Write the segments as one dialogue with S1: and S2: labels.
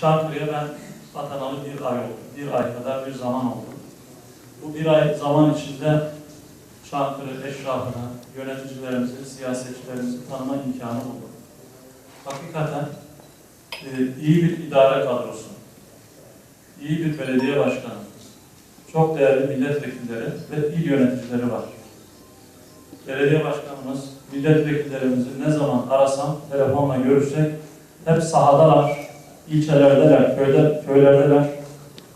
S1: Çankırı'ya ben atanalı bir ay oldu. Bir ay kadar bir zaman oldu. Bu bir ay zaman içinde Çankırı eşrafını, yöneticilerimizi, siyasetçilerimizi tanıma imkanı buldum. Hakikaten e, iyi bir idare kadrosu, iyi bir belediye başkanı, çok değerli milletvekilleri ve il yöneticileri var. Belediye başkanımız, milletvekillerimizi ne zaman arasam, telefonla görüşsek hep sahadalar, ilçelerdeler, köyde, köylerdeler.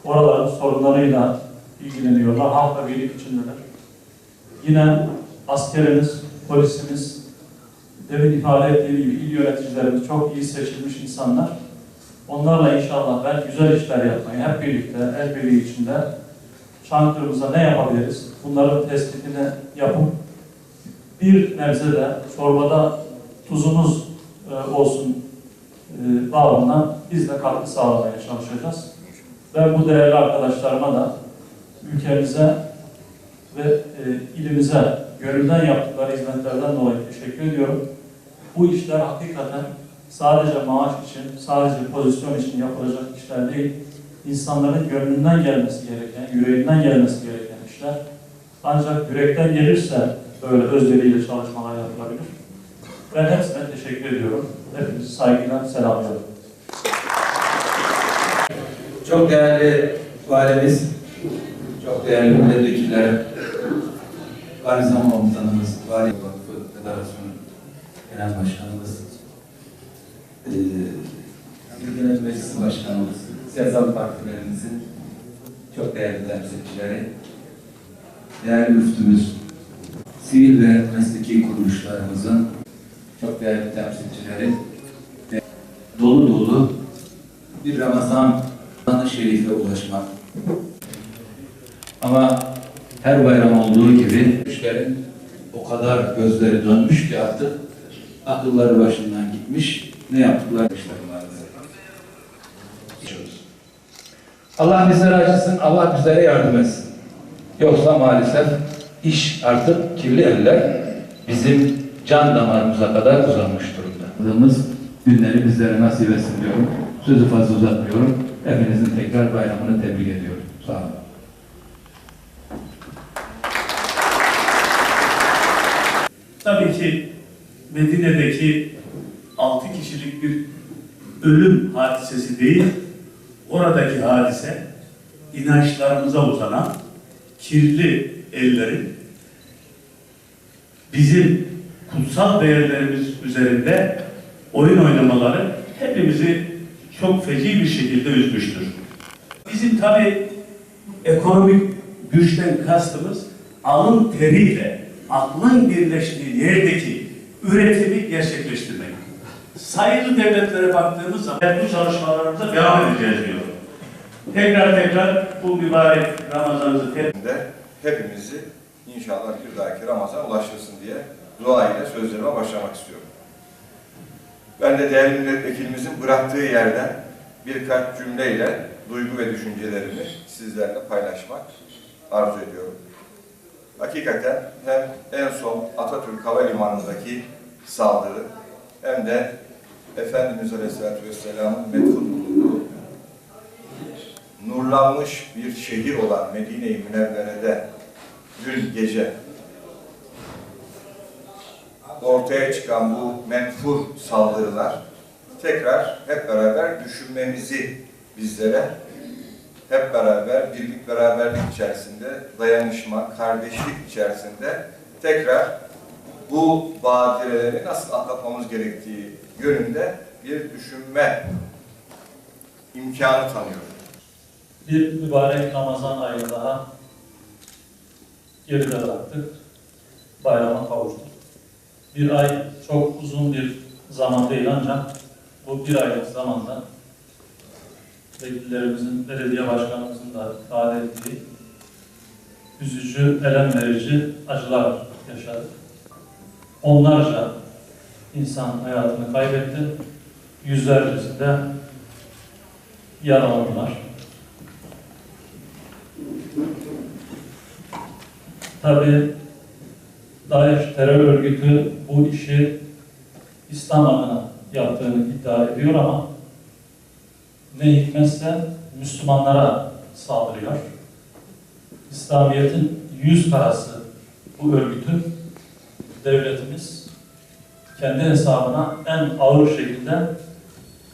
S1: Oraların sorunlarıyla ilgileniyorlar, halkla birlik içindeler. Yine askerimiz, polisimiz, demin ifade ettiğim gibi il yöneticilerimiz çok iyi seçilmiş insanlar. Onlarla inşallah ben güzel işler yapmayı hep birlikte, el birliği içinde Çankırı'mıza ne yapabiliriz? Bunların tespitini yapıp bir nebze de çorbada tuzumuz e, olsun e, bağlamına biz de katkı sağlamaya çalışacağız. Ben bu değerli arkadaşlarıma da ülkemize ve e, ilimize gönülden yaptıkları hizmetlerden dolayı teşekkür ediyorum. Bu işler hakikaten sadece maaş için, sadece pozisyon için yapılacak işler değil, insanların gönlünden gelmesi gereken, yüreğinden gelmesi gereken işler. Ancak yürekten gelirse böyle özveriyle çalışmalar yapılabilir. Ben hepsine teşekkür ediyorum. Hepinizi saygıyla selamlıyorum.
S2: Çok değerli valimiz, çok değerli milletvekiller, Zaman Komutanımız, Vali Vakfı Federasyonu Genel Başkanımız, bir Genel Meclis Başkanımız, siyasal partilerimizin çok değerli temsilcileri, değerli müftümüz, sivil ve mesleki kuruluşlarımızın çok değerli temsilcileri, dolu dolu bir Ramazan Ramazan-ı Şerif'e ulaşmak. Ama her bayram olduğu gibi müşterin o kadar gözleri dönmüş ki artık akılları başından gitmiş. Ne yaptıkları işlerim vardı. Allah bizlere acısın, Allah bizlere yardım etsin. Yoksa maalesef iş artık kirli eller bizim can damarımıza kadar uzanmış durumda. Günleri bizlere nasip etsin diyorum. Sözü fazla uzatmıyorum. Hepinizin tekrar bayramını tebrik ediyorum. Sağ olun.
S3: Tabii ki Medine'deki altı kişilik bir ölüm hadisesi değil, oradaki hadise inançlarımıza uzanan kirli ellerin bizim kutsal değerlerimiz üzerinde oyun oynamaları hepimizi çok feci bir şekilde üzmüştür. Bizim tabii ekonomik güçten kastımız alın teriyle aklın birleştiği yerdeki üretimi gerçekleştirmek. Sayılı devletlere baktığımız zaman bu çalışmalarımıza devam edeceğiz diyor. Tekrar tekrar bu mübarek
S4: de hepimizi inşallah bir dahaki Ramazan ulaştırsın diye dua ile sözlerime başlamak istiyorum. Ben de değerli milletvekilimizin bıraktığı yerden birkaç cümleyle duygu ve düşüncelerimi sizlerle paylaşmak arzu ediyorum. Hakikaten hem en son Atatürk Havalimanı'ndaki saldırı hem de Efendimiz Aleyhisselatü Vesselam'ın metfun bulunduğu nurlanmış bir şehir olan Medine-i Münevvere'de dün gece ortaya çıkan bu menfur saldırılar tekrar hep beraber düşünmemizi bizlere hep beraber birlik beraberlik içerisinde dayanışma, kardeşlik içerisinde tekrar bu badireleri nasıl atlatmamız gerektiği yönünde bir düşünme imkanı tanıyor.
S1: Bir mübarek Ramazan ayı daha geride bıraktık. Bayrama kavuştuk. Bir ay çok uzun bir zaman değil ancak bu bir aylık zamanda vekillerimizin, belediye başkanımızın da ifade ettiği üzücü, elem verici acılar yaşadık. Onlarca insan hayatını kaybetti. Yüzlercesi de yaralandılar. Tabii DAEŞ terör örgütü bu işi İslam adına yaptığını iddia ediyor ama ne hikmetse Müslümanlara saldırıyor. İslamiyet'in yüz karası bu örgütü devletimiz kendi hesabına en ağır şekilde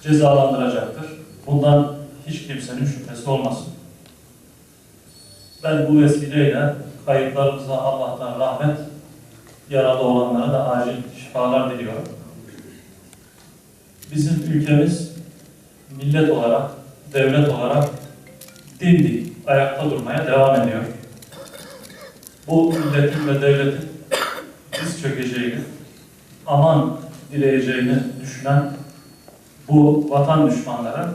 S1: cezalandıracaktır. Bundan hiç kimsenin şüphesi olmasın. Ben bu vesileyle kayıplarımıza Allah'tan rahmet, yaralı olanlara da acil şifalar diliyorum. Bizim ülkemiz millet olarak, devlet olarak dimdik ayakta durmaya devam ediyor. Bu milletin ve devletin diz çökeceğini, aman dileyeceğini düşünen bu vatan düşmanları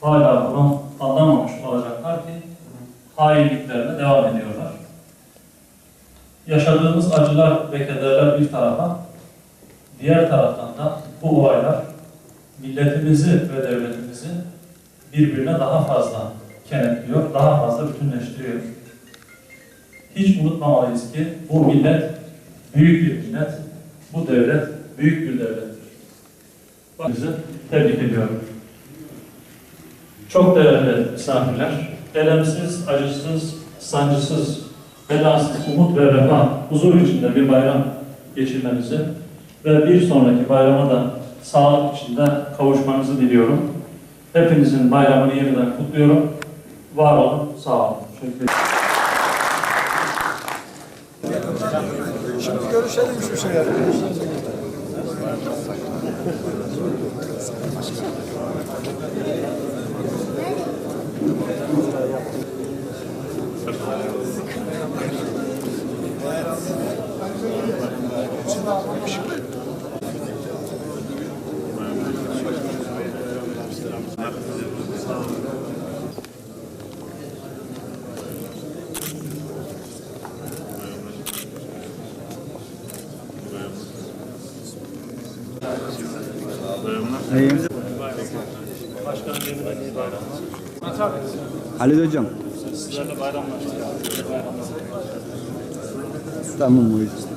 S1: hala bunu anlamamış olacaklar ki hainliklerine devam ediyorlar. Yaşadığımız acılar ve kederler bir tarafa, diğer taraftan da bu olaylar milletimizi ve devletimizi birbirine daha fazla kenetliyor, daha fazla bütünleştiriyor. Hiç unutmamalıyız ki bu millet büyük bir millet, bu devlet büyük bir devlettir. Sizi tebrik ediyorum. Çok değerli misafirler, elemsiz, acısız, sancısız, belasız, umut ve refah, huzur içinde bir bayram geçirmenizi ve bir sonraki bayrama da sağlık içinde kavuşmanızı diliyorum. Hepinizin bayramını yeniden kutluyorum. Var olun, sağ olun. Teşekkür ederim.
S5: Şimdi görüşelim şu şeyleri.
S1: Başkanım yeniden iyi bayramlar.
S5: Halil Hocam.
S1: Sizlerle bayramlaştık.
S5: Tamam hocam.